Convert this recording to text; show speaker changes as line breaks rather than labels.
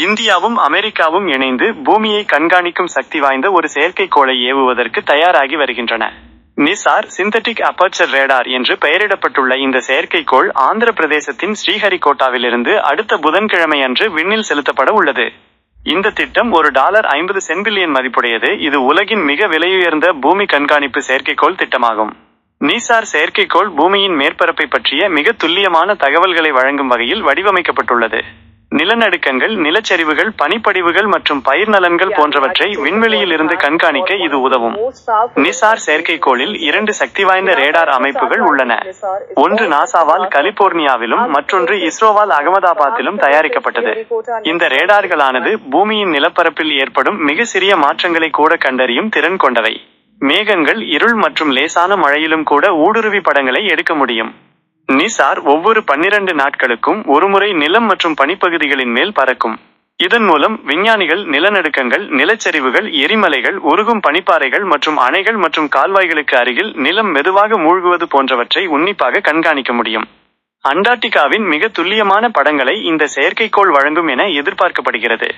இந்தியாவும் அமெரிக்காவும் இணைந்து பூமியை கண்காணிக்கும் சக்தி வாய்ந்த ஒரு செயற்கைக்கோளை ஏவுவதற்கு தயாராகி வருகின்றன. நிசார் சிந்தட்டிக் அப்பர்ச்சர் ரேடார் என்று பெயரிடப்பட்டுள்ள இந்த செயற்கைக்கோள் ஆந்திர பிரதேசத்தின் ஸ்ரீஹரிகோட்டாவிலிருந்து அடுத்த புதன்கிழமை அன்று விண்ணில் செலுத்தப்பட உள்ளது. இந்த திட்டம் ஒரு டாலர் ஐம்பது சென்பில்லியன் மதிப்புடையது. இது உலகின் மிக விலையுயர்ந்த பூமி கண்காணிப்பு செயற்கைக்கோள் திட்டமாகும். நீசார் செயற்கைக்கோள் பூமியின் மேற்பரப்பை பற்றிய மிக துல்லியமான தகவல்களை வழங்கும் வகையில் வடிவமைக்கப்பட்டுள்ளது. நிலநடுக்கங்கள் நிலச்சரிவுகள் பனிப்படிவுகள் மற்றும் பயிர் நலன்கள் போன்றவற்றை விண்வெளியில் இருந்து கண்காணிக்க இது உதவும். நிசார் செயற்கைக்கோளில் இரண்டு சக்தி வாய்ந்த ரேடார் அமைப்புகள் உள்ளன. ஒன்று நாசாவால் கலிபோர்னியாவிலும் மற்றொன்று இஸ்ரோவால் அகமதாபாத்திலும் தயாரிக்கப்பட்டது. இந்த ரேடார்களானது பூமியின் நிலப்பரப்பில் ஏற்படும் மிக சிறிய மாற்றங்களை கூட கண்டறியும் திறன் கொண்டவை. மேகங்கள் இருள் மற்றும் லேசான மழையிலும் கூட ஊடுருவி படங்களை எடுக்க முடியும். நிசார் ஒவ்வொரு பன்னிரண்டு நாட்களுக்கும் ஒருமுறை நிலம் மற்றும் பனிப்பகுதிகளின் மேல் பறக்கும். இதன் மூலம் விஞ்ஞானிகள் நிலநடுக்கங்கள் நிலச்சரிவுகள் எரிமலைகள் உருகும் பனிப்பாறைகள் மற்றும் அணைகள் மற்றும் கால்வாய்களுக்கு அருகில் நிலம் மெதுவாக மூழ்குவது போன்றவற்றை உன்னிப்பாக கண்காணிக்க முடியும். அண்டார்டிகாவின் மிக துல்லியமான படங்களை இந்த செயற்கைக்கோள் வழங்கும் என எதிர்பார்க்கப்படுகிறது.